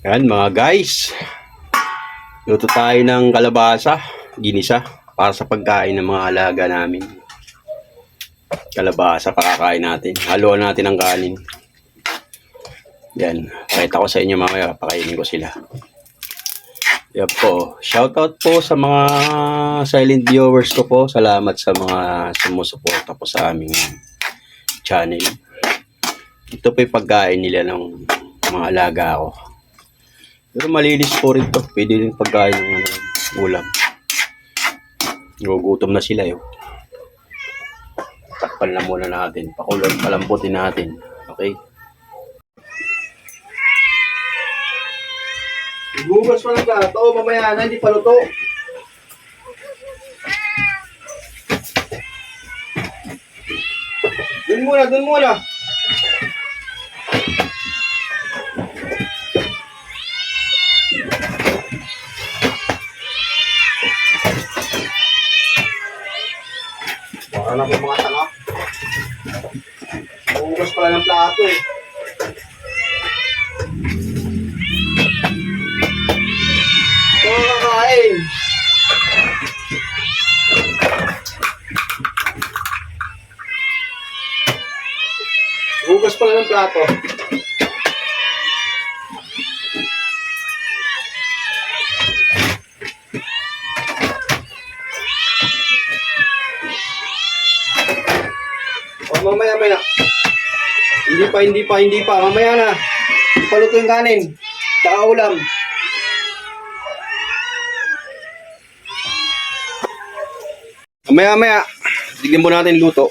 Yan mga guys. Luto tayo ng kalabasa, ginisa, para sa pagkain ng mga alaga namin. Kalabasa, pakakain natin. Haluan natin ng kanin. Yan. Pakita ko sa inyo mamaya, pakainin ko sila. Yan po. Shoutout po sa mga silent viewers ko po. Salamat sa mga sumusuporta po sa aming channel. Ito po yung pagkain nila ng mga alaga ko. Pero malinis po rin to. Pwede rin pagkain ng ulam. Gugutom na sila yun. Takpan na muna natin. Pakulon, palamputin natin. Okay? Gugas pa ng plato, mamaya na, hindi pa luto. Dun muna, dun muna. Baka na po mga tanga. Gugas pala ng plato eh. Ito ang kakain. Hugas pala ng plato. O mamaya maya. Hindi pa, hindi pa, hindi pa. Mamaya na. Paluto yung kanin. Tsaka ulam. Maya maya, tignan mo natin luto.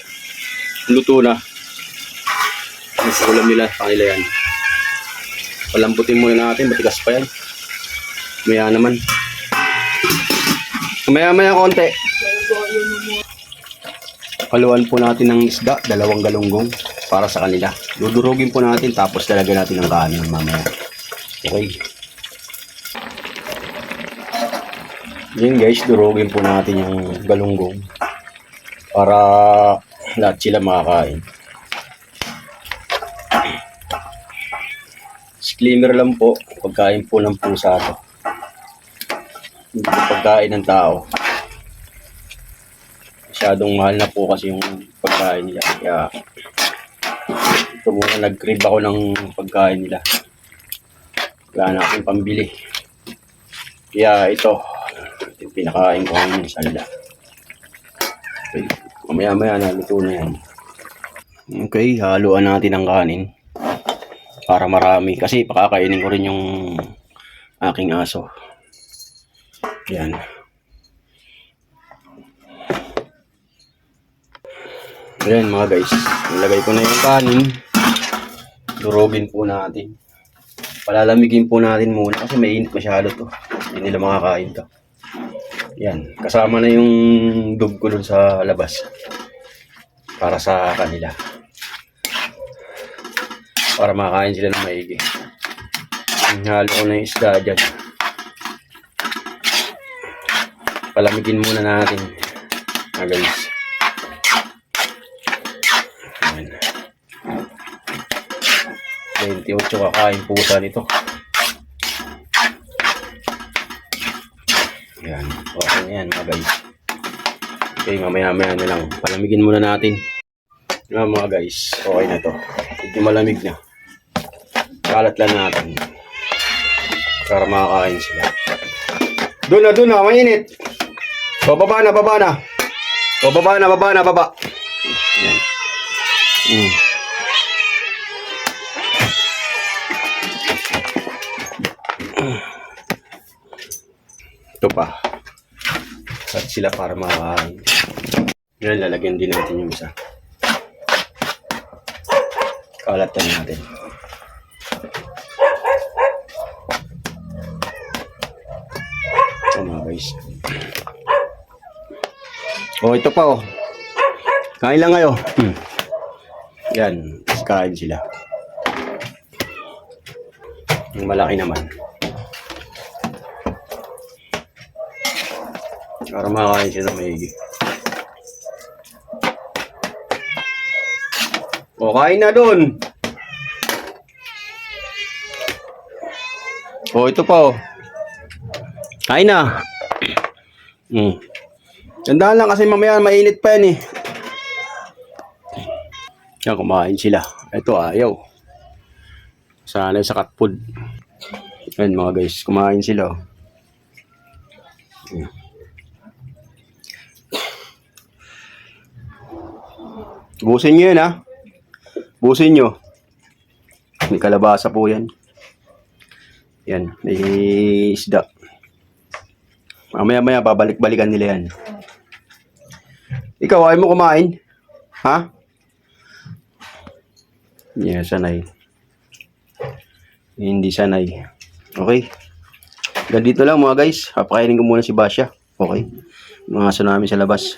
Luto na. Ang sa ulam nila, kanila yan. Palamputin muna natin, matigas pa yan. Maya naman. Maya maya konti. Haluan po natin ng isda, dalawang galunggong para sa kanila. Dudurugin po natin tapos lalagyan natin ng kanin mamaya. Okay. Yan guys, durugin po natin yung galunggong para lahat sila makakain. Disclaimer lang po, pagkain po ng pusa to. Hindi pagkain ng tao. Masyadong mahal na po kasi yung pagkain nila. Kaya ito nag-crib ako ng pagkain nila. Wala na akong pambili. Kaya ito, yung pinakain ko ngayon sa nila. Okay. Mamaya maya na luto na yan. Okay, haluan natin ang kanin. Para marami. Kasi pakakainin ko rin yung aking aso. Yan. Ayan mga guys. Nilagay ko na yung kanin. Durugin po natin. Palalamigin po natin muna kasi mainit masyado to. Hindi nila makakain to. Yan. Kasama na yung dug ko dun sa labas. Para sa kanila. Para makakain sila ng maigi. Halo ko na yung isda dyan. Palamigin muna natin. Mga guys. Yan. 28 kakain pusa nito. Yan. Okay na yan mga guys. Okay, mamaya-maya na lang. Palamigin muna natin. Yan mga guys. Okay na to. Medyo malamig na. Kalat lang natin. Para makakain sila. Doon na, doon na. Mainit. O, baba na, baba na. O, baba na, baba na, baba. Yan. Mm. Ito pa. At sila para makakain. Yan, lalagyan din natin yung isa. Kalatan natin. Ito mga guys. Oh, ito pa oh. Kain lang kayo. Hmm. Yan, kain sila. Yung malaki naman. Para makakain siya ng maigi. O, na dun. Oh, ito pa oh. Kain na. Hmm. Tandaan lang kasi mamaya mainit pa yan eh. Yan, kumain sila. Ito ayaw. Sanay sa cat food. Yan mga guys, kumain sila. oh. Busin nyo yun ha. Busin nyo. May kalabasa po yan. Yan, may isda. Mamaya-maya, babalik-balikan nila yan. Ikaw, ayaw mo kumain? Ha? Yeah, sanay. Hindi sanay. Okay. Ganito lang mga guys. Papakainin ko muna si Basya. Okay. Mga namin sa labas.